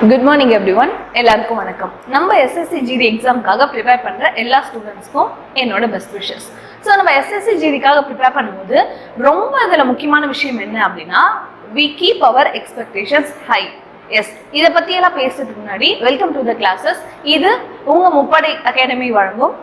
Good morning every one எல்லாருக்கும் வணக்கம். நம்ம எஸ்எஸ்சி ஜிடி எக்ஸாமுக்காக ப்ரிப்பேர் பண்ணுற எல்லா ஸ்டூடெண்ட்ஸ்க்கும் என்னோட பெஸ்ட் விஷஸ் ஸோ நம்ம எஸ்எஸ்சி ஜிடிக்காக ப்ரிப்பேர் பண்ணும்போது ரொம்ப இதில் முக்கியமான விஷயம் என்ன அப்படின்னா we keep our expectations high yes இதை பற்றியெல்லாம் பேசுறதுக்கு முன்னாடி வெல்கம் டு த கிளாஸஸ் இது உங்கள் முப்படை அகாடமி வழங்கும்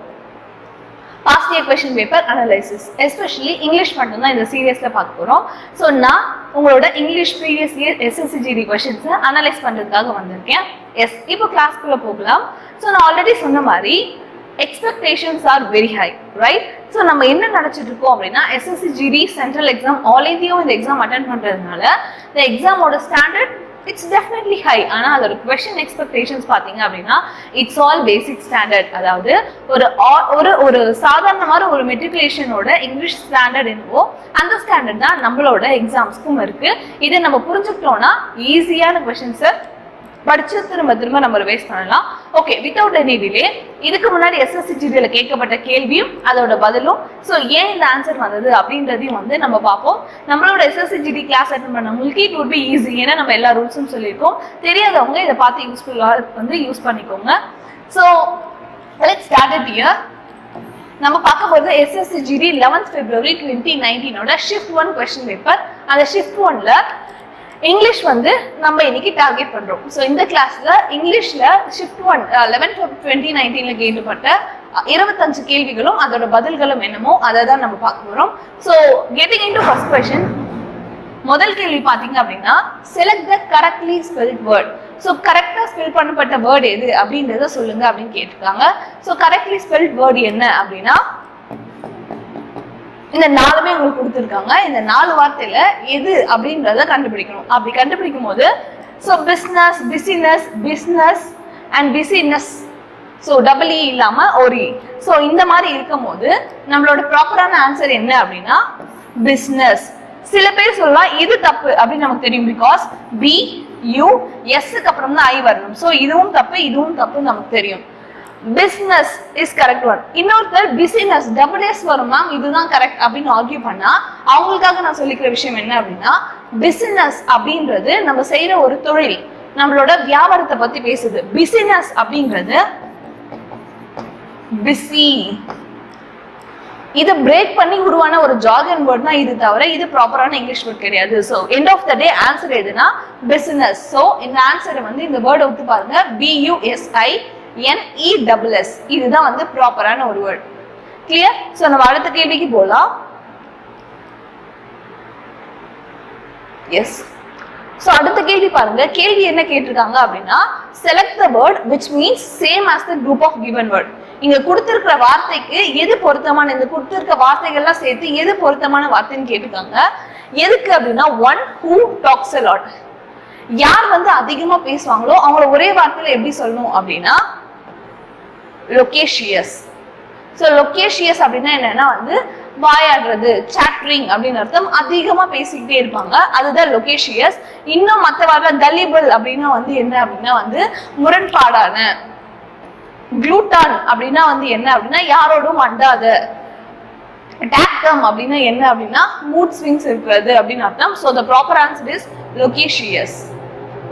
past year question paper analysis especially English மட்டும்தான் இந்த சீரியஸில் பார்க்க போகிறோம் ஸோ நான் உங்களோட English previous year SSC GD கொஷின்ஸை analyse பண்ணுறதுக்காக வந்திருக்கேன். எஸ் இப்போ கிளாஸ்க்குள்ளே போகலாம். ஸோ நான் ஆல்ரெடி சொன்ன மாதிரி expectations are very high right so நம்ம என்ன நினச்சிட்டு இருக்கோம் அப்படின்னா SSC GD central exam all இந்தியாவும் இந்த எக்ஸாம் அட்டன் பண்ணுறதுனால இந்த எக்ஸாமோட ஸ்டாண்டர்ட் இட்ஸ் டெஃபினெட்லி ஹை ஆனால் அதோட கொஷின் எக்ஸ்பெக்டேஷன்ஸ் பார்த்தீங்க அப்படின்னா இட்ஸ் ஆல் பேசிக் ஸ்டாண்டர்ட் அதாவது ஒரு ஒரு ஒரு சாதாரணமான ஒரு மெட்ரிகுலேஷனோட இங்கிலீஷ் ஸ்டாண்டர்ட் என்னவோ அந்த ஸ்டாண்டர்ட் தான் நம்மளோட எக்ஸாம்ஸ்க்கும் இருக்கு. இதை நம்ம புரிஞ்சுக்கிட்டோம்னா ஈஸியான கொஷின்ஸை படிச்சு திரும்ப திரும்ப நம்ம வேஸ்ட் பண்ணலாம். ஓகே வித்தவுட் எனி டிலே இதுக்கு முன்னாடி எஸ்எஸ்சி ஜிடியில் கேட்கப்பட்ட கேள்வியும் அதோட பதிலும். ஸோ ஏன் இந்த ஆன்சர் வந்தது அப்படின்றதையும் வந்து நம்ம பார்ப்போம். நம்மளோட எஸ்எஸ்சி ஜிடி கிளாஸ் அட்டன் பண்ணவங்களுக்கு இட் உட் பி ஈஸி ஏன்னா நம்ம எல்லா ரூல்ஸும் சொல்லியிருக்கோம். தெரியாதவங்க இதை பார்த்து யூஸ்ஃபுல்லாக வந்து யூஸ் பண்ணிக்கோங்க. So let start it year நம்ம பார்க்க போகிறது SSC GD eleventh February twenty நைன்டீனோட shift one question paper அந்த ஷிஃப்ட் ஒன்ல இங்கிலீஷ் வந்து நம்ம இன்னைக்கு டார்கெட் பண்றோம். ஸோ இந்த கிளாஸ்ல இங்கிலீஷ்ல ஷிஃப்ட் ஒன் லெவன் டுவெண்ட்டி நைன்டீன்ல கேட்டுப்பட்ட இருபத்தஞ்சு கேள்விகளும் அதோட பதில்களும் என்னமோ அதை தான் நம்ம பார்க்க போறோம். So getting into first question முதல் கேள்வி பாத்தீங்க அப்படின்னா select the correctly spelt word so கரெக்டாக ஸ்பெல் பண்ணப்பட்ட வேர்டு எது அப்படின்றத சொல்லுங்க அப்படின்னு கேட்டிருக்காங்க. ஸோ கரெக்ட்லி ஸ்பெல்ட் வேர்ட் என்ன அப்படின்னா இந்த நாலுமே உங்களுக்கு கொடுத்துருக்காங்க. இந்த நாலு வார்த்தையில எது அப்படின்றத கண்டுபிடிக்கணும். அப்படி கண்டுபிடிக்கும் போது so business business business and business so double E இல்லாம ஒரு e. ஸோ இந்த மாதிரி இருக்கும் போது நம்மளோட ப்ராப்பரான ஆன்சர் என்ன அப்படின்னா பிஸ்னஸ் சில பேர் சொல்லலாம் இது தப்பு அப்படின்னு நமக்கு தெரியும் பிகாஸ் பி யூ எஸ்க்கு அப்புறம் தான் ஐ வரணும். ஸோ இதுவும் தப்பு இதுவும் தப்பு நமக்கு தெரியும். பிசினஸ் இஸ் கரெக்ட் ஒன் இன்னொருத்தர் பிசினஸ் டபுள் எஸ் வரும் மேம் இதுதான் கரெக்ட் அப்படின்னு ஆர்கியூ பண்ணா அவங்களுக்காக நான் சொல்லிக்கிற விஷயம் என்ன அப்படின்னா பிசினஸ் அப்படின்றது நம்ம செய்யற ஒரு தொழில் நம்மளோட வியாபாரத்தை பத்தி பேசுது. பிசினஸ் அப்படின்றது பிஸி இதை பிரேக் பண்ணி உருவான ஒரு ஜாகன் வேர்ட் தான் இது தவிர இது ப்ராப்பரான இங்கிலீஷ் வேர்ட் கிடையாது. So end of the day answer எதுனா பிசினஸ் ஸோ இந்த ஆன்சரை வந்து இந்த வேர்டை விட்டு பாருங்க. பியூஎஸ்ஐ என்இ டபுள் எஸ் இதுதான் வந்து ப்ராப்பரான ஒரு வேர்ட் கிளியர் ஸோ நம்ம அடுத்த கேள்விக்கு போகலாம் எஸ் ஸோ அடுத்த கேள்வி பாருங்க. கேள்வி என்ன கேட்டிருக்காங்க அப்படின்னா select the word which means same as the group of given word இங்க கொடுத்திருக்கிற வார்த்தைக்கு எது பொருத்தமான இந்த கொடுத்திருக்க வார்த்தைகள்லாம் சேர்த்து எது பொருத்தமான வார்த்தைன்னு கேட்டிருக்காங்க. எதுக்கு அப்படின்னா ஒன் ஹூ டாக்ஸ் a யார் வந்து அதிகமா பேசுவாங்களோ அவங்கள ஒரே வார்த்தையில எப்படி சொல்லணும் அப்படின்னா லொகேஷியஸ் ஸோ லொகேஷியஸ் அப்படின்னா என்னன்னா வந்து வாயாடுறது சாட்ரிங் அப்படின்னு அர்த்தம். அதிகமா பேசிக்கிட்டே இருப்பாங்க. அதுதான் லொகேஷியஸ் இன்னும் மற்ற வார்த்தை தலிபல் அப்படின்னா வந்து என்ன அப்படின்னா வந்து முரண்பாடான குளூட்டான் அப்படின்னா வந்து என்ன அப்படின்னா யாரோடும் அண்டாத டாக்டம் அப்படின்னா என்ன அப்படின்னா மூட் ஸ்விங்ஸ் இருக்கிறது அப்படின்னு அர்த்தம். So the proper answer is loquacious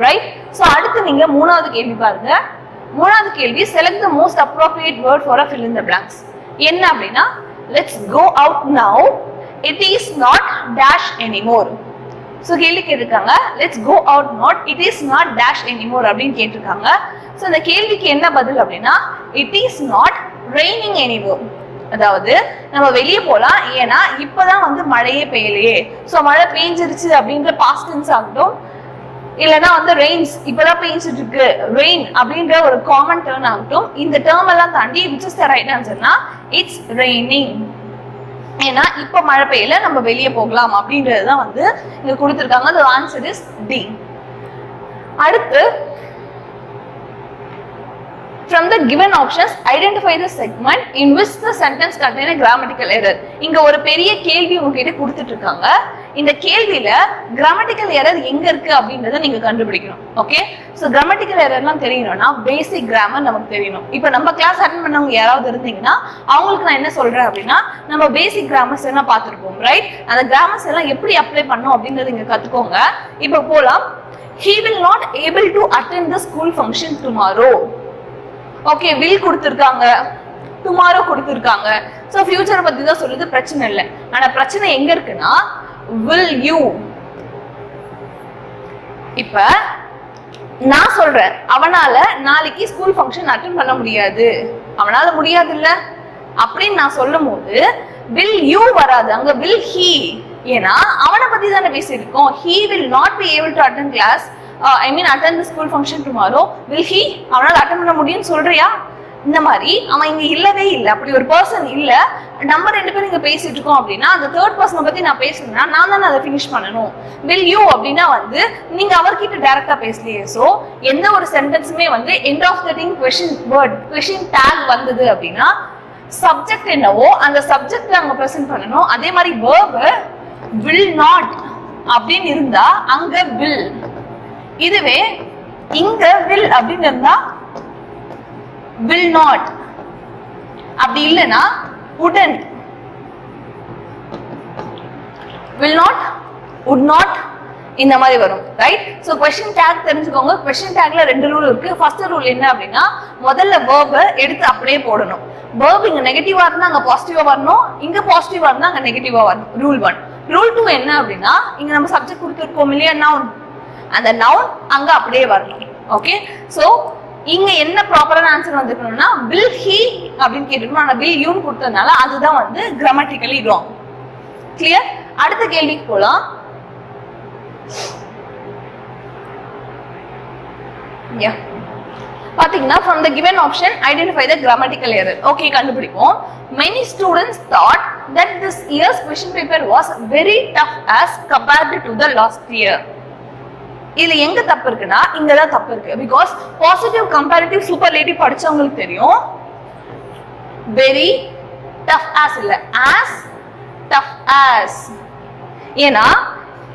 right so அடுத்து நீங்க மூணாவது கேள்வி பாருங்க. மூணாவது கேள்வி select the most appropriate word for a fill in the blanks என்ன அப்படின்னா let's go out now it is not dash anymore so கேள்வி கேட்டிருக்காங்க. Let's go out not it is not dash anymore அப்படின்னு கேட்டிருக்காங்க. ஸோ அந்த கேள்விக்கு என்ன பதில் அப்படின்னா it is not raining anymore அதாவது நம்ம வெளியே போகலாம் ஏன்னா இப்போதான் வந்து மழையே பெய்யலையே. ஸோ மழை பெஞ்சிருச்சு அப்படின்ற பாஸ்டன்ஸ் ஆகட்டும் இல்லைன்னா வந்து ரெயின்ஸ் இப்பதான் பெய்ஞ்சிட்டு இருக்கு. ரெயின் அப்படின்ற ஒரு காமன் டேர்ன் ஆகட்டும் இந்த டேர்ம் எல்லாம் தாண்டி விச் இஸ் த ரைட் ஆன்சர்னா இட்ஸ் ரெய்னிங் ஏன்னா இப்ப மழை பெய்யல நம்ம வெளியே போகலாம் அப்படின்றதுதான் வந்து இங்க கொடுத்துருக்காங்க. The ஆன்சர் இஸ் டி அடுத்து From the given options, identify the segment in which the sentence contain a grammatical error. இங்க ஒரு பெரிய கேள்வி உங்ககிட்ட கொடுத்துட்டு இருக்காங்க இந்த கேள்வியில கிராமட்டிக்கல் எரர் எங்க இருக்கு அப்படின்றத நீங்க கண்டுபிடிக்கணும். ஓகே ஸோ கிராமட்டிக்கல் எரர்லாம் தெரியணும்னா பேசிக் கிராமர் நமக்கு தெரியணும். இப்போ நம்ம கிளாஸ் அட்டன் பண்ணவங்க யாராவது இருந்தீங்கன்னா அவங்களுக்கு நான் என்ன சொல்றேன் அப்படின்னா நம்ம பேசிக் கிராமர்ஸ் எல்லாம் பார்த்துருப்போம் ரைட் அந்த கிராமர்ஸ் எல்லாம் எப்படி அப்ளை பண்ணும் அப்படின்றத இங்க கத்துக்கோங்க. இப்போ போலாம். He will not able to attend the school function tomorrow okay will கொடுத்துருக்காங்க. டுமாரோ கொடுத்துருக்காங்க. ஸோ ஃபியூச்சரை பத்தி தான் சொல்லுது பிரச்சனை இல்லை. ஆனால் பிரச்சனை எங்க இருக்குன்னா வில் யூ இப்ப நான் சொல்றேன் அவனால நாளைக்கு ஸ்கூல் ஃபங்க்ஷன் அட்டன் பண்ண முடியாது. அவனால முடியாது இல்ல அப்படின்னு நான் சொல்லும் போது வில் யூ வராது. அங்க வில் ஹீ ஏன்னா அவனை பத்தி தானே பேசியிருக்கோம். He will not be able to attend class I mean attend the school function tomorrow will he அவனால் அட்டன் பண்ண முடியும்னு சொல்றியா? இந்த மாதிரி. அவன் இங்க இல்லவே இல்லை. அப்படி ஒரு பர்சன் இல்ல. நம்ம ரெண்டு பேரும் இங்க பேசிட்டு இருக்கோம் அப்படின்னா அந்த தேர்ட் பர்சனை பத்தி நான் பேசணும்னா நான் தானே அதை ஃபினிஷ் பண்ணணும். வில் யூ அப்படின்னா வந்து நீங்க அவர்கிட்ட டைரக்டா பேசலையே. சோ எந்த ஒரு சென்டென்ஸுமே வந்து end of the thing question word question tag வந்தது அப்படின்னா சப்ஜெக்ட் என்னவோ அந்த சப்ஜெக்ட் அங்க ப்ரெசென்ட் பண்ணணும். அதே மாதிரி வேர்பு வில் நாட் அப்படின்னு இருந்தா அங்க வில் இதுவே இங்க வில் அப்படின்னு இருந்தா வில் நாட் அப்படி இல்லைன்னா உடன் வில் நாட் உட் நாட் இந்த மாதிரி வரும் ரைட் ஸோ கொஸ்டின் டேக் தெரிஞ்சுக்கோங்க. கொஸ்டின் டேக்ல ரெண்டு ரூல் இருக்கு. ஃபர்ஸ்ட் ரூல் என்ன அப்படின்னா முதல்ல வேர்பை எடுத்து அப்படியே போடணும். வேர்ப் இங்க நெகட்டிவா இருந்தா அங்க பாசிட்டிவா வரணும். இங்க பாசிட்டிவா இருந்தா அங்க நெகட்டிவா வரணும். ரூல் ஒன் ரூல் டூ என்ன அப்படின்னா இங்க நம்ம சப்ஜெக்ட் கொடுத்துருக்கோம் இல்லையா நவுன் அந்த நவுன் அங்க அப்படியே வரணும் ஓகே ஸோ இங்க என்ன ப்ராப்பரான ஆன்சர் வந்துருக்கணும்னா வில் ஹி அப்படின்னு கேட்டுக்கணும் ஆனா வில் யூன் கொடுத்ததுனால அதுதான் வந்து கிராமட்டிக்கலி ராங் கிளியர் அடுத்த கேள்விக்கு போலாம் பாத்தீங்கன்னா from the given option identify the grammatical error okay கண்டுபிடிப்போம் many students thought that this year's question paper was very tough as compared to the last year இதுல எங்க தப்பு இருக்குன்னா இங்கதான் தப்பு இருக்கு. பிகாஸ் பாசிட்டிவ் கம்பேரிட்டிவ் சூப்பர்லேட்டிவ் படிச்சவங்களுக்கு தெரியும். வெரி டஃப் ஆஸ் இல்ல. ஆஸ் டஃப் ஆஸ் ஏன்னா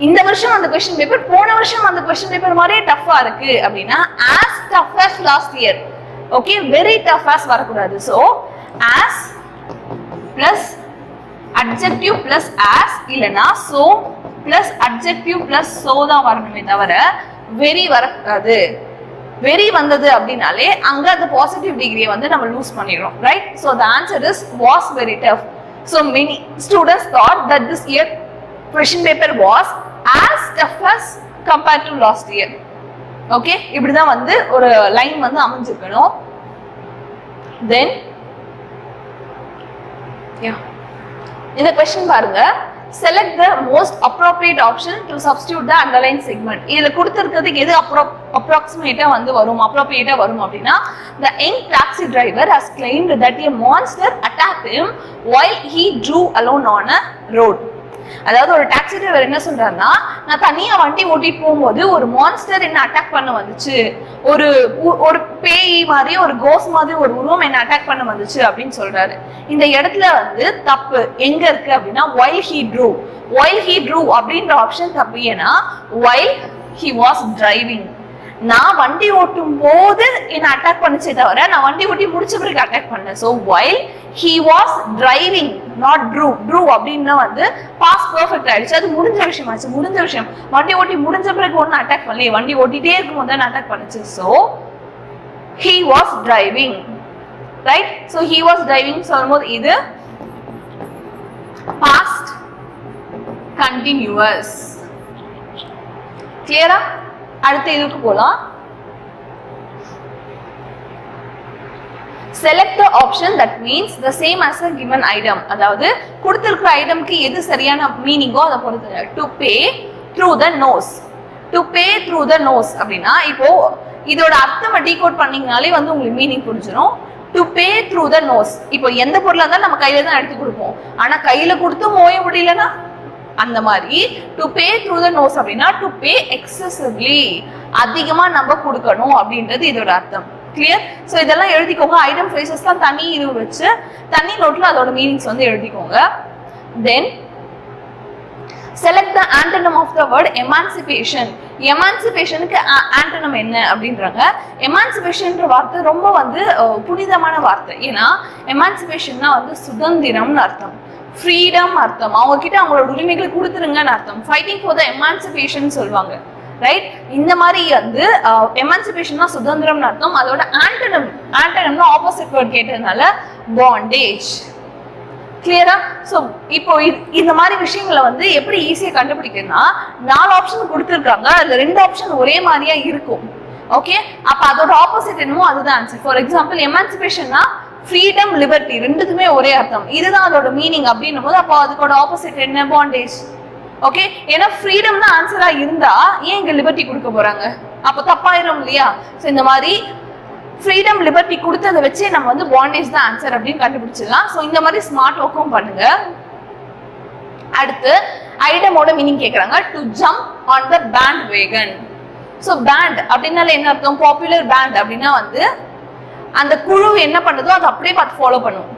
இந்த வருஷம் அந்த கொஸ்டின் பேப்பர் போன வருஷம் அந்த கொஸ்டின் பேப்பர் மாதிரியே டஃபா இருக்கு. அப்படின்னா as tough as last year okay very tough as வரக்கூடாது. So as plus adjective plus as இல்லைன்னா so plus objective plus so தான் வரணுமே தவிர வெறி வரக்கூடாது. வெறி வந்தது அப்படின்னாலே அங்க அந்த பாசிட்டிவ் டிகிரியை வந்து நம்ம லூஸ் பண்ணிடுறோம் right so the answer is was very tough so many students thought that this year question paper was as tough as compared to last year okay இப்படிதான் வந்து ஒரு லைன் வந்து அமைஞ்சிருக்கணும். தென் யா இந்த கொஸ்டின் பாருங்க. Select the most appropriate option to substitute the underline segment இதில் கொடுத்துருக்கிறதுக்கு எது அப்ரோ அப்ராக்சிமேட்டாக வந்து வரும்? அப்ரோப்ரியேட்டா வரும் அப்படின்னா the young taxi driver has claimed that a monster attack him while he drew alone on a road அதாவது ஒரு டாக்ஸி டிரைவர் என்ன சொல்றாருன்னா நான் தனியா வண்டி ஓட்டிட்டு போகும்போது ஒரு மான்ஸ்டர் என்ன அட்டாக் பண்ண வந்துச்சு. ஒரு ஒரு பேய் மாதிரி ஒரு கோஸ் மாதிரி ஒரு உருவம் என்ன அட்டாக் பண்ண வந்துச்சு அப்படின்னு சொல்றாரு. இந்த இடத்துல வந்து தப்பு. எங்க இருக்கு அப்படின்னா while he drew while he drew அப்படின்ற ஆப்ஷன் தப்பு. ஏன்னா while ஹி வாஸ் டிரைவிங் நான் வண்டி ஓட்டும் போது என்ன அட்டாக் பண்ணுச்சே தவிர நான் வண்டி ஓட்டி முடிச்ச பிறகு அட்டாக் பண்ணேன் so while he was driving not drew drew அப்படின்னு வந்து பாஸ் பர்ஃபெக்ட் ஆயிடுச்சு. அது முடிஞ்ச விஷயம் ஆச்சு முடிஞ்ச விஷயம். வண்டி ஓட்டி முடிஞ்ச பிறகு ஒன்றும் அட்டாக் பண்ணலையே. வண்டி ஓட்டிட்டே இருக்கும் போது தான் அட்டாக் பண்ணுச்சு. So he was driving right so he was driving சொல்லும்போது இது பாஸ்ட் கண்டினியூவஸ் கிளியரா அடுத்த இதுக்கு போலாம். Select the option that means the same as a given item அதாவது கொடுத்திருக்கிற ஐட்டம்க்கு எது சரியான மீனிங்கோ அதை பொறுத்து. To pay through the nose to pay through the nose அப்படின்னா இப்போ இதோட அர்த்தம் டீகோட் பண்ணீங்கனாலே வந்து உங்களுக்கு மீனிங் புரிஞ்சிடும் to pay through the nose இப்போ எந்த பொருளாக இருந்தாலும் நம்ம கையில தான் எடுத்து கொடுப்போம். ஆனா கையில கொடுத்து மோய முடியலன்னா? அந்த மாதிரி to pay through the nose அப்படின்னா டு பே எக்ஸசிவ்லி அதிகமா நம்ம கொடுக்கணும் அப்படின்றது இதோட அர்த்தம். கிளியர் ஸோ இதெல்லாம் எழுதிக்கோங்க. ஐட்டம் ஃப்ரேசஸ் தான் தனி இது வச்சு தனி நோட்ல அதோட மீனிங்ஸ் வந்து எழுதிக்கோங்க. Then select the antonym of the word emancipation எமான்சிபேஷனுக்கு antonym என்ன அப்படின்றாங்க. எமான்சிபேஷன்ன்ற வார்த்தை ரொம்ப வந்து புனிதமான வார்த்தை. ஏன்னா எமான்சிபேஷன்னா வந்து சுதந்திரம்னு அர்த்தம். ஃப்ரீடம் அர்த்தம். அவங்க கிட்ட அவங்களோட உரிமைகளை கொடுத்துருங்கன்னு அர்த்தம். ஃபைட்டிங் ஃபார் த எமான்சிபேஷன் சொல்லுவாங்க. ரைட் இந்த மாதிரி வந்து எமான்சிபேஷன்னா சுதந்திரம்னு அர்த்தம். அதோட ஆண்டனம் ஆண்டனம்னு ஆப்போசிட் வேர்ட் கேட்டதுனால பாண்டேஜ் கிளியரா ஸோ இப்போ இந்த மாதிரி விஷயங்களை வந்து எப்படி ஈஸியாக கண்டுபிடிக்கிறதுனா நாலு ஆப்ஷன் கொடுத்துருக்காங்க. அதுல ரெண்டு ஆப்ஷன் ஒரே மாதிரியா இருக்கும். ஓகே அப்ப அதோட ஆப்போசிட் என்னமோ அதுதான் ஆன்சர் ஃபார் எக்ஸாம்பிள் எமான்சிபேஷன்னா ஃப்ரீடம் லிபர்ட்டி ரெண்டுக்குமே ஒரே அர்த்தம். இதுதான் அதோட மீனிங் அப்படின்னும் போது அப்போ அதுக்கோட ஆப்போசிட் என்ன? பாண்டேஜ் ஓகே ஏன்னா ஃப்ரீடம் தான் ஆன்சரா இருந்தா ஏன் இங்க லிபர்ட்டி கொடுக்க போறாங்க? அப்போ தப்பாயிரும் இல்லையா? ஸோ இந்த மாதிரி ஃப்ரீடம் லிபர்ட்டி கொடுத்ததை வச்சு நம்ம வந்து பாண்டேஜ் தான் ஆன்சர் அப்படின்னு கண்டுபிடிச்சிடலாம். ஸோ இந்த மாதிரி ஸ்மார்ட் ஒர்க்கும் பண்ணுங்க. அடுத்து ஐடமோட மீனிங் கேட்குறாங்க to jump on the bandwagon so band அப்படின்னால என்ன அர்த்தம்? பாப்புலர் பேண்ட் அப்படின்னா வந்து அந்த குழு என்ன பண்ணுதோ அதை அப்படியே பார்த்து ஃபாலோ பண்ணும்.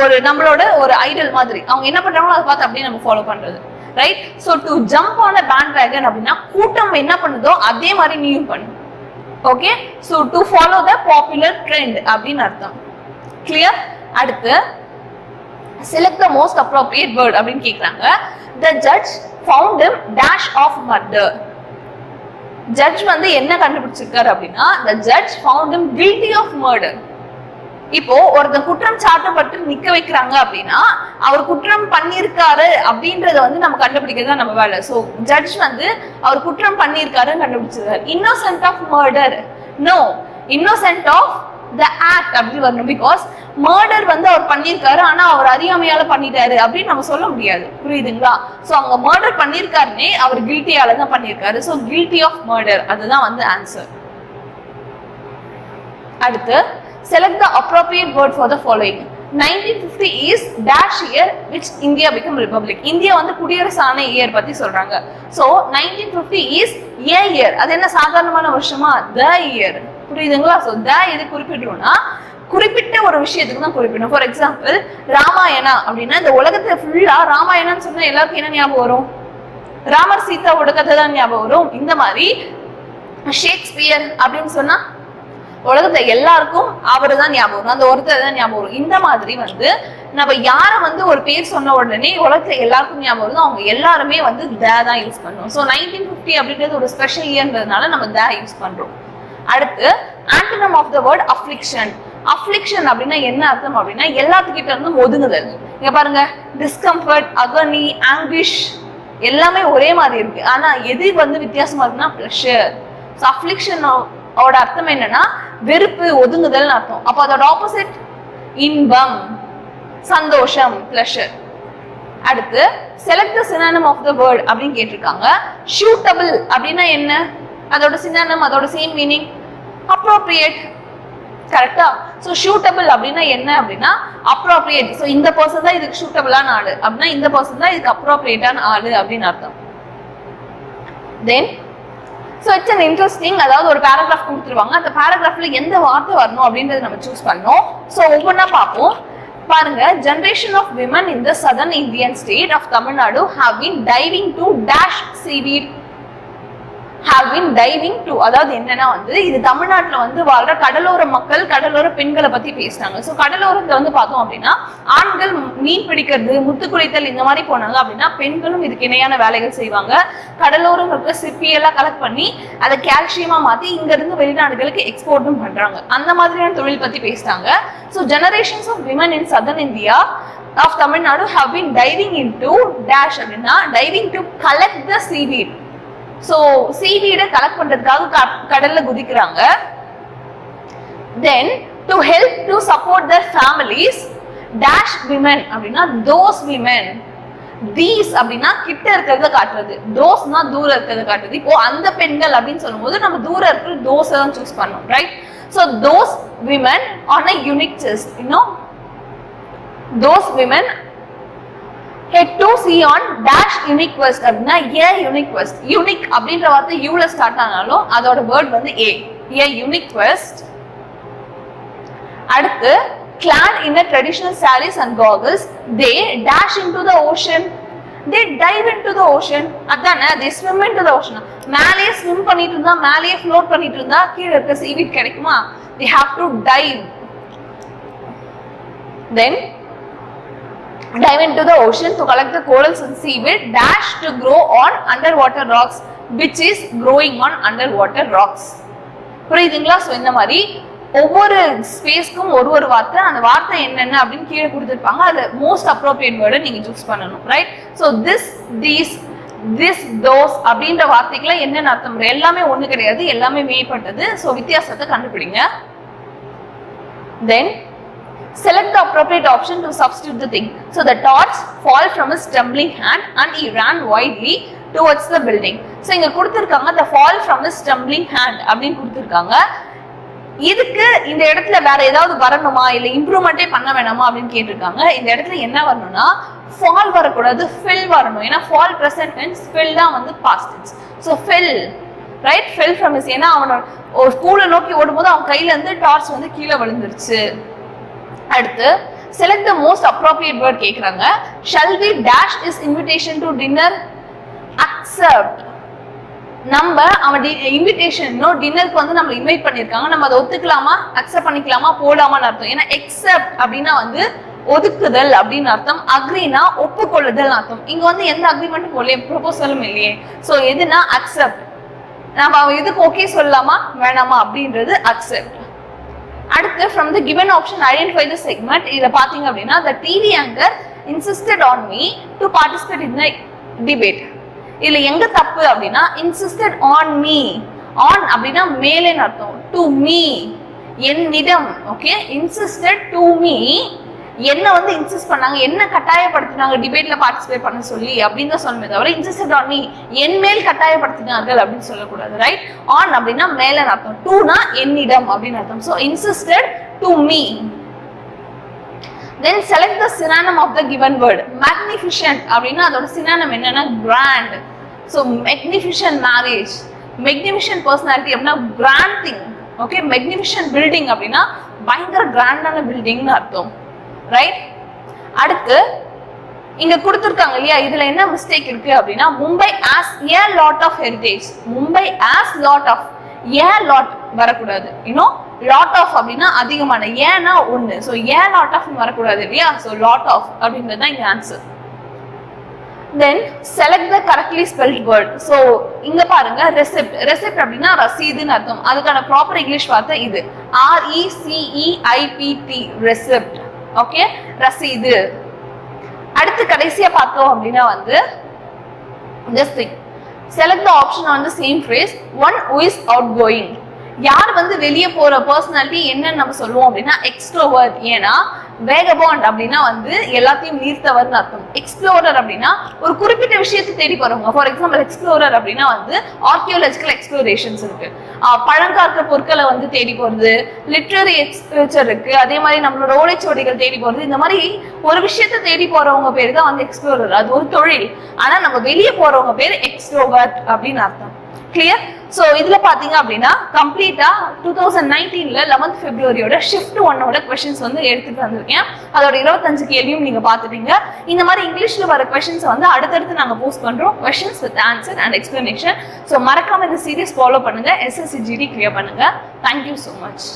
ஒரு நம்மளோட ஒரு ஐடல் மாதிரி. அவங்க என்ன பண்றாங்களோ அதை பார்த்து அப்படியே நம்ம ஃபாலோ பண்றது. Right so to jump on a bandwagon அப்படின்னா கூட்டம் என்ன பண்ணுதோ அதே மாதிரி நீயும் பண்ணு. Okay so to follow the popular trend அப்படின்னு அர்த்தம். கிளியர் அடுத்து select the most appropriate word அப்படின்னு கேட்குறாங்க the judge found dash of murder judge வந்து என்ன கண்டுபிடிச்சிருக்காரு அப்படின்னா the judge found him guilty of murder இப்போ ஒருத்தன் குற்றம் சாட்டப்பட்டு நிக்க வைக்கிறாங்க அப்படின்னா அவர் குற்றம் பண்ணியிருக்காரு அப்படின்றத வந்து நம்ம கண்டுபிடிக்கிறது தான் நம்ம வேலை. ஸோ ஜட்ஜ் வந்து அவர் குற்றம் பண்ணியிருக்காருன்னு கண்டுபிடிச்சிருக்காரு. Innocent of murder no innocent of the act அப்படி வரணும். பிகாஸ் மர்டர் வந்து அவர் பண்ணியிருக்காரு ஆனா அவர் அறியாமையால பண்ணிட்டாரு அப்படின்னு நம்ம சொல்ல முடியாது. புரியுதுங்களா? ஸோ அவங்க மர்டர் பண்ணியிருக்காருன்னே அவர் கில்ட்டியால தான் பண்ணியிருக்காரு. ஸோ கில்ட்டி ஆஃப் மர்டர் அதுதான் வந்து ஆன்சர் அடுத்து select the appropriate word for the following nineteen fifty is dash year which India become republic India வந்து குடியரசான இயர் பத்தி சொல்றாங்க. So nineteen fifty is a year அது என்ன சாதாரணமான வருஷமா? த இயர் புரியுதுங்களா? ஸோ த எது குறிப்பிடுறோம்னா குறிப்பிட்ட ஒரு விஷயத்துக்கு தான் குறிப்பிடணும். ஃபார் எக்ஸாம்பிள் ராமாயணா அப்படின்னா இந்த உலகத்துல ஃபுல்லா ராமாயணம்னு சொன்னா எல்லாருக்கும் என்ன ஞாபகம் வரும்? ராமர் சீதாவோட கதை தான் ஞாபகம் வரும். இந்த மாதிரி ஷேக்ஸ்பியர் அப்படின்னு சொன்னா உலகத்துல எல்லாருக்கும் அவரு தான் ஞாபகம் வரும். அந்த ஒருத்தர் தான் ஞாபகம் வரும். இந்த மாதிரி வந்து நம்ம யாரை வந்து ஒரு பேர் சொன்ன உடனே உலகத்துல எல்லாருக்கும் ஞாபகம் வருதோ அவங்க எல்லாருமே வந்து தே தான் யூஸ் பண்ணுவோம் ஸோ நைன்டீன் ஃபிஃப்டி அப்படின்றது ஒரு ஸ்பெஷல் இயர்ன்றதுனால நம்ம த யூஸ் பண்றோம். அடுத்து antonym of the word affliction affliction அப்படின்னா என்ன அர்த்தம் அப்படின்னா எல்லாத்துக்கிட்ட இருந்தும் ஒதுங்குதல். இங்க பாருங்க டிஸ்கம்ஃபர்ட் அகனி ஆங்கிஷ் எல்லாமே ஒரே மாதிரி இருக்கு. ஆனா எது வந்து வித்தியாசமா இருக்குன்னா ப்ளஷர் ஸோ அஃப்ளிக்ஷன் ஓட அர்த்தம் என்னன்னா வெறுப்பு ஒதுங்குதல்னு அர்த்தம். அப்போ அதோட ஆப்போசிட் இன்பம் சந்தோஷம் ப்ளஷர் அடுத்து select the synonym of the word அப்படின்னு கேட்டிருக்காங்க. ஷூட்டபிள் அப்படின்னா என்ன? அதோட சினானம் அதோட சேம் மீனிங் அப்ரோப்ரியேட் கரெக்டா ஸோ ஷூட்டபிள் அப்படின்னா என்ன அப்படின்னா அப்ரோப்ரியேட் ஸோ இந்த பர்சன் தான் இதுக்கு ஷூட்டபிளான ஆளு. அப்படின்னா இந்த பர்சன் தான் இதுக்கு அப்ரோப்ரியேட்டான ஆளு அப்படின்னு அர்த்தம். Then so it's an interesting அதாவது ஒரு பேராகிராஃப் கொடுத்துருவாங்க. அந்த பேராகிராஃப்ல எந்த வார்த்தை வரணும் அப்படின்றத நம்ம சூஸ் பண்ணோம். ஸோ ஒவ்வொன்றா பார்ப்போம். பாருங்க generation of women in the southern Indian state of Tamil Nadu have been diving to dash seaweed have been diving to அதாவது என்னன்னா வந்து இது தமிழ்நாட்டில் வந்து வாழ்ற கடலோர மக்கள் கடலோர பெண்களை பத்தி பேசுறாங்க. ஸோ கடலோரத்தை வந்து பார்த்தோம் அப்படின்னா ஆண்கள் மீன் பிடிக்கிறது முத்து குளித்தல் இந்த மாதிரி போனாங்க அப்படின்னா பெண்களும் இதுக்கு இணையான வேலைகள் செய்வாங்க. கடலோரம் இருக்க சிப்பியெல்லாம் கலெக்ட் பண்ணி அதை கால்சியமா மாத்தி இங்க இருந்து வெளிநாடுகளுக்கு எக்ஸ்போர்ட்டும் பண்றாங்க. அந்த மாதிரியான தொழில் பத்தி பேசுறாங்க. So generations of women in southern India of Tamil Nadu have been diving in to dash அப்படின்னா diving to collect the seaweed so சீவீடை collect பண்றதுக்காக க- கடல்ல குதிக்கிறாங்க. Then to help to support their families dash women அப்படின்னா those women these அப்படின்னா கிட்ட இருக்கிறத காட்டுறது. தோஸ்னா தூரம் இருக்கிறத காட்டுறது. இப்போ அந்த பெண்கள் அப்படின்னு சொல்லும்போது நம்ம தூரம் இருக்கிற தோசை தான் சூஸ் பண்ணோம் right so those women on a unique chest இன்னும் those women head to sea on dash unique vest அப்படின்னா ஏ யூனிக் வெஸ்ட் யூனிக் அப்படின்ற வார்த்தை யூல ஸ்டார்ட் ஆனாலும் அதோட வேர்ட் வந்து ஏ ஏ யூனிக் வெஸ்ட் அடுத்து clad in a traditional saris and saris they dash into the ocean they dive into the ocean அதானே they swim into the ocean மேலேயே swim பண்ணிட்டு இருந்தா மேலேயே ஃப்ளோட் பண்ணிட்டு இருந்தா கீழே இருக்க சீவிட் கிடைக்குமா? They have to dive then dive into the ocean to collect the corals and seaweed dash to grow on underwater rocks which is growing on underwater புரியுதுங்களா? ஸோ இந்த மாதிரி ஒவ்வொரு ஸ்பேஸ்க்கும் ஒரு ஒரு வார்த்தை அந்த வார்த்தை என்னென்ன அப்படின்னு கீழே கொடுத்துருப்பாங்க. அது மோஸ்ட் அப்ரோப்ரியேட் வேர்டை நீங்கள் சூஸ் பண்ணணும் right so this these this those அப்படின்ற வார்த்தைக்குள்ள என்னென்ன அர்த்தம் எல்லாமே ஒன்று கிடையாது எல்லாமே மேம்பட்டது ஸோ வித்தியாசத்தை கண்டுபிடிங்க. Then select the appropriate option to substitute the thing. So the torch fall from his trembling hand and he ran wildly towards the building. So இங்க கொடுத்திருக்காங்க the fall from his trembling hand அப்படின்னு கொடுத்திருக்காங்க. இதுக்கு இந்த இடத்துல வேற ஏதாவது வரணுமா? இல்ல இம்ப்ரூவ்மெண்ட்டே பண்ண வேணாமா அப்படின்னு கேட்டிருக்காங்க. இந்த இடத்துல என்ன வரணும்னா ஃபால் வரக்கூடாது ஃபில் வரணும். ஏன்னா ஃபால் ப்ரெசன்ட் டென்ஸ் ஃபில் தான் வந்து past tense so fell right fell from is ஏன்னா அவனோட ஒரு ஸ்கூலை நோக்கி ஓடும்போது அவன் கையில இருந்து டார்ச் வந்து கீழே விழுந்துருச்சு. அடுத்து select the most appropriate word கேக்குறாங்க. Shall we dash his invitation to dinner accept நம்ம அவன் இன்விடேஷன் டின்னருக்கு வந்து நம்ம இன்வைட் பண்ணிருக்காங்க. நம்ம அதை ஒத்துக்கலாமா? அக்செப்ட் பண்ணிக்கலாமா? போடலாமான்னு அர்த்தம். ஏன்னா எக்ஸப்ட் அப்படின்னா வந்து ஒதுக்குதல் அப்படின்னு அர்த்தம். அக்ரினா ஒப்புக்கொள்ளுதல் அர்த்தம். இங்க வந்து எந்த அக்ரிமெண்ட்டும் போல ப்ரொபோசலும் இல்லையே. சோ எதுனா அக்செப்ட் நம்ம அவன் இதுக்கு ஓகே சொல்லலாமா? வேணாமா அப்படின்றது அக்செப்ட் அடுத்து from the given option identify the segment இதில் பார்த்தீங்க அப்படின்னா the TV anchor insisted on me to participate in the debate இதில் எங்க தப்பு அப்படின்னா இன்சிஸ்டட் ஆன் மீ ஆன் அப்படின்னா மேலேன்னு அர்த்தம். டு மீ என்னிடம் ஓகே இன்சிஸ்டட் டு மீ என்ன வந்து இன்சிஸ்ட் பண்ணாங்க என்ன கட்டாயப்படுத்தினாங்க டிபேட்ல பார்ட்டிசிபேட் பண்ண சொல்லி அப்படின்னு தான் சொல்லணுமே தவிர இன்சிஸ்ட் ஆன் மீ என் மேல் கட்டாயப்படுத்தினார்கள் அப்படின்னு சொல்லக்கூடாது ரைட் ஆன் அப்படின்னா மேல அர்த்தம். டூனா என்னிடம் அப்படின்னு அர்த்தம். So insisted to me then select the synonym of the given word magnificent அப்படின்னா அதோட சினானம் என்னன்னா grand so magnificent marriage magnificent personality அப்படின்னா grand thing okay magnificent building அப்படின்னா பயங்கர கிராண்டான பில்டிங்னு அர்த்தம். ரைட் அடுத்து இங்க கொடுத்துருக்காங்க இல்லையா? இதுல என்ன மிஸ்டேக் இருக்கு அப்படின்னா Mumbai has a lot of heritage Mumbai has lot of a lot வரக்கூடாது. இன்னும் லாட் ஆஃப் அப்படின்னா அதிகமான ஏன்னா ஒண்ணு. ஸோ ஏ லாட் ஆஃப் வரக்கூடாது இல்லையா? ஸோ லாட் ஆஃப் அப்படின்றது தான் இங்க answer then select the correctly spelled word so இங்க பாருங்க ரெசிப்ட் ரெசிப்ட் அப்படின்னா ரசீதுன்னு அர்த்தம். அதுக்கான ப்ராப்பர் இங்கிலீஷ் வார்த்தை இது. ஆர்இசிஇஐபிடி ரெசிப்ட் ஓகே ரசீது. அடுத்து கடைசியா பார்த்தோம் அப்படின்னா வந்து this select option the option on the same phrase one who யார் வந்து வெளியே போற பர்சனாலிட்டி என்னன்னு நம்ம சொல்லுவோம் அப்படின்னா எக்ஸ்ட்ரோவர்ட் ஏன்னா வேகபாண்ட் அப்படின்னா வந்து எல்லாத்தையும் நீர்த்தவர்னு அர்த்தம். எக்ஸ்ப்ளோரர் அப்படின்னா ஒரு குறிப்பிட்ட விஷயத்தை தேடி போறவங்க. ஃபார் எக்ஸாம்பிள் எக்ஸ்ப்ளோரர் அப்படின்னா வந்து ஆர்கியோலஜிக்கல் எக்ஸ்ப்ளோரேஷன்ஸ் இருக்கு. ஆஹ் பொருட்களை வந்து தேடி போறது லிட்ரரி எக்ஸ்பிளேச்சர் இருக்கு. அதே மாதிரி நம்மளோட ஓலைச்சுவடிகள் தேடி போறது. இந்த மாதிரி ஒரு விஷயத்த தேடி போறவங்க பேர் தான் வந்து எக்ஸ்ப்ளோரர் அது ஒரு தொழில். ஆனா நம்ம வெளியே போறவங்க பேர் எக்ஸ்ட்ரோவர்ட் அப்படின்னு அர்த்தம். கிளியர் ஸோ இதுல பாத்தீங்க அப்படின்னா கம்ப்ளீட்டா டூ தௌசண்ட் நைன்டீன்ல லெவன்த் பிப்ரவரியோட ஷிஃப்ட் ஒன்னோட கொஸ்டின்ஸ் வந்து எடுத்துட்டு வந்திருக்கேன். அதோட இருபத்தஞ்சு கேள்வியும் நீங்க பாத்துட்டீங்க. இந்த மாதிரி இங்கிலீஷ்ல வர கொஸ்டின்ஸ் வந்து அடுத்தடுத்து நாங்க போஸ்ட் பண்றோம். Questions with answer and explanation so மறக்காம இந்த சீரீஸ் ஃபாலோ பண்ணுங்க. எஸ்எஸ்சி ஜிடி கிளியர் பண்ணுங்க. Thank you so much